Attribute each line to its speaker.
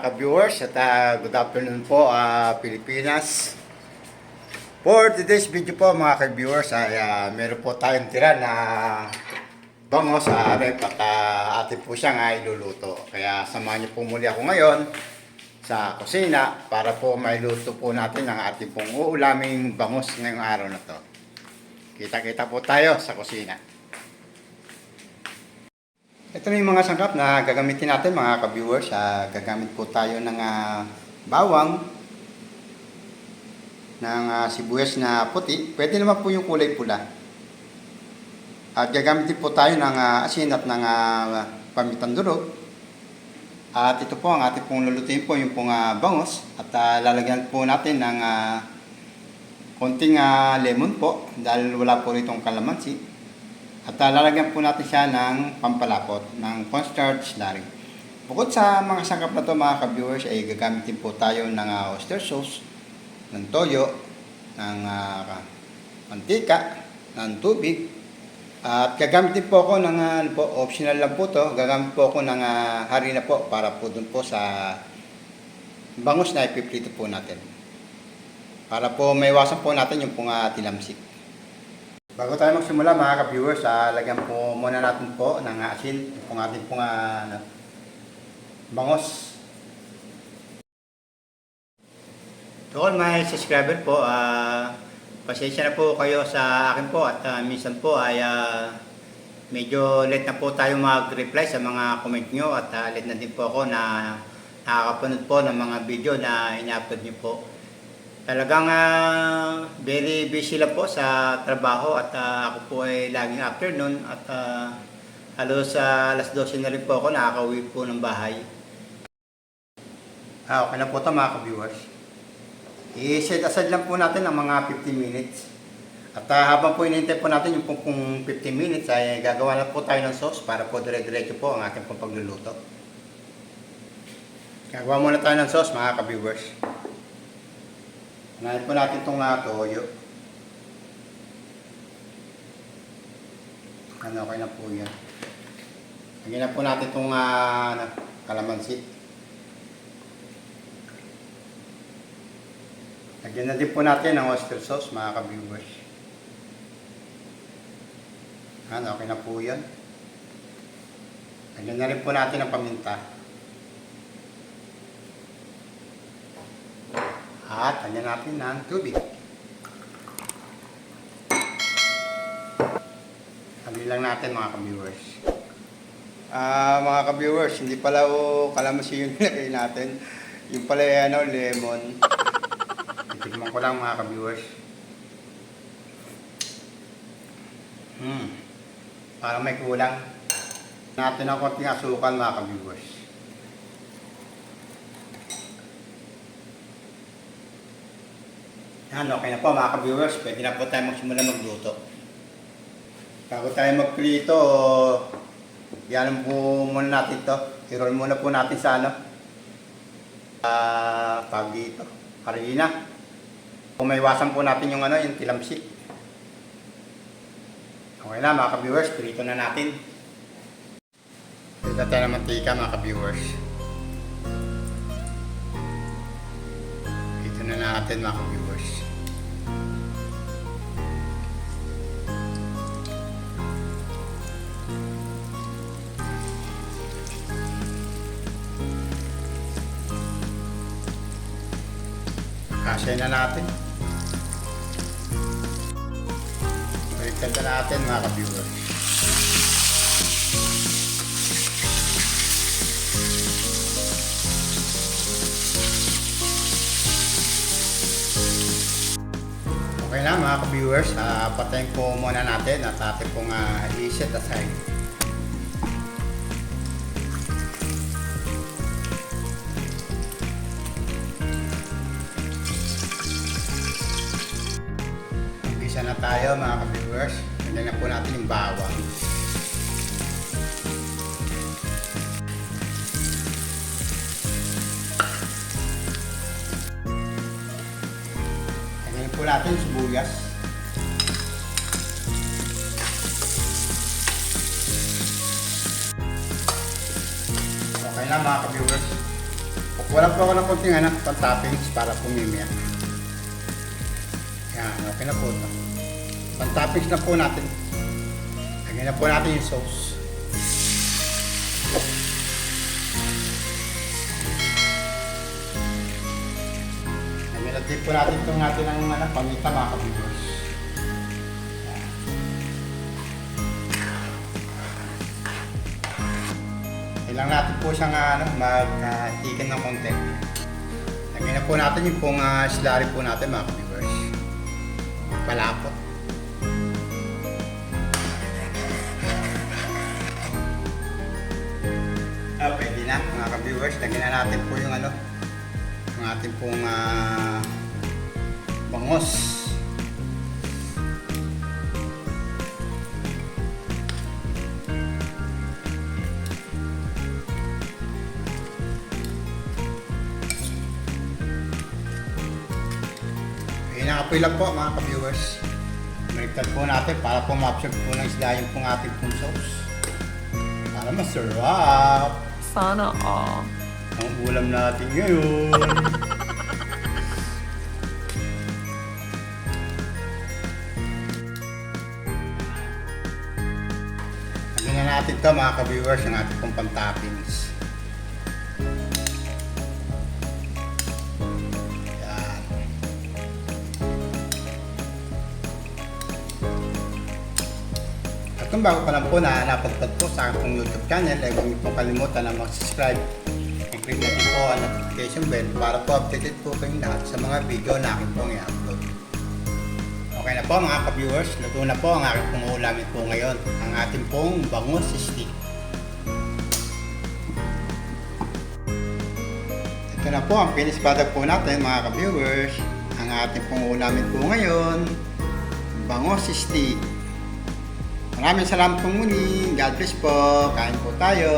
Speaker 1: ka-viewers at ah, good afternoon po ah, Pilipinas. For today's video po mga ka-viewers ay ah, meron po tayong tira na bango sa rep at ah, atin po siyang ah, iluluto. Kaya samahan niyo po muli ako ngayon sa kusina para po mailuto po natin ang ating pong uulaming bangus ngayong araw na to. Kita-kita po tayo sa kusina. Ito na yung mga sangkap na gagamitin natin mga ka-viewers. Ah, gagamit po tayo ng ah, bawang, ng ah, sibuyas na puti. Pwede naman po yung kulay pula. At gagamit din po tayo ng ah, asin at ng uh, pamitang durog. At ito po ang ating pong lulutuin po yung pong ah, bangos. At ah, lalagyan po natin ng ah, konting ah, lemon po dahil wala po itong kalamansi. At uh, lalagyan po natin siya ng pampalapot, ng cornstarch slurry. Bukod sa mga sangkap na to mga ka-viewers, ay gagamitin po tayo ng uh, oyster sauce, ng toyo, ng uh, mantika, ng tubig. At gagamitin po ako ng, uh, po, optional lang po to, gagamit po ako ng uh, harina po para po dun po sa bangus na ipiprito po natin. Para po maiwasan po natin yung pong uh, tilamsik. Bago tayo magsimula mga ka-viewers, ah, lagyan po muna natin po ng asin kung ating pong ah, ano, bangos. To all my subscriber po, ah, pasensya na po kayo sa akin po at ah, minsan po ay ah, medyo late na po tayo mag-reply sa mga comment nyo at ah, late na din po ako na nakakapanood po ng mga video na ina-upload nyo po. Talagang ah, very busy lang po sa trabaho at ah, ako po ay laging afternoon at uh, halos sa alas 12 na rin po ako nakakauwi po ng bahay. Ah, okay na po ito mga ka-viewers. I-set aside lang po natin ang mga 15 minutes. At ah, habang po inintay po natin yung pong 15 minutes ay gagawa na po tayo ng sauce para po dire-diretso po ang ating pong pagluluto. Gagawa muna tayo ng sauce mga ka-viewers. Unahin po natin itong uh, toyo. Ano, okay na po yan. Lagyan na po natin itong uh, kalamansi. Lagyan na din po natin ang oyster sauce, mga ka-viewers. Ano, okay na po yan. Lagyan na rin po natin ang paminta. At lagyan natin ng tubig. Sabi lang natin mga ka-viewers. Ah, mga ka-viewers, hindi pala o kalamansi yung nilagay natin. Yung pala ano, lemon. Titigman ko lang mga ka-viewers. Hmm. Parang may kulang. Natin ang konting asukal mga ka-viewers. Yan, okay na po mga ka-viewers. Pwede na po tayo magsimula magluto. Bago tayo magprito, yan po muna natin to. I-roll muna po natin sa ano. Ah, tawag dito. Harina. Kung may iwasan po natin yung ano, yung tilamsik. Okay na mga ka-viewers, prito na natin. Prito tayo ng mantika mga ka-viewers. Prito na natin mga ka-viewers. Kasya na natin. Baliktad na natin mga ka-viewers. Okay na mga ka-viewers, uh, patayin po muna natin at atin pong uh, i-set aside. Na tayo mga ka-viewers. Lagyan na po natin yung bawang. Lagyan po natin yung sibuyas. Okay na mga ka-viewers. Wala po ako ng konting anak, pang-toppings para pumimia. Yan, okay na po ito. Pang-toppings na po natin. Lagyan na po natin yung sauce. Natin po natin itong natin ng anak, pamita mga kabibos. Kailangan natin po siyang ano, mag-tikin ng konti. Lagyan na po natin yung pong uh, slurry po natin mga viewers. Palapot. Lagyan na natin po yung ano, yung ating pong ah, bangos. Ayun na apoy lang po mga ka-viewers. Baliktad po natin para po ma-absorb po ng isda yung pong ating pong sauce. Para masarap
Speaker 2: Sana all.
Speaker 1: Ang ulam natin ngayon. Na natin ito mga ka-viewers ang ating pong pang-toppings. Yan. At kung bago pa lang po na napagpag po sa aking YouTube channel, ay huwag niyo po kalimutan na mag-subscribe and click na din po ang notification bell para po updated po kayong lahat sa mga video na aking pong i-upload. Okay na po mga ka-viewers, luto na po ang aking pong ulamin po ngayon, ang ating pong bangus stick. Ito na po ang finished product po natin mga ka-viewers. Ang ating pong ulamin po ngayon, bangus stick. Maraming salamat po muli. God bless po. Kain po tayo.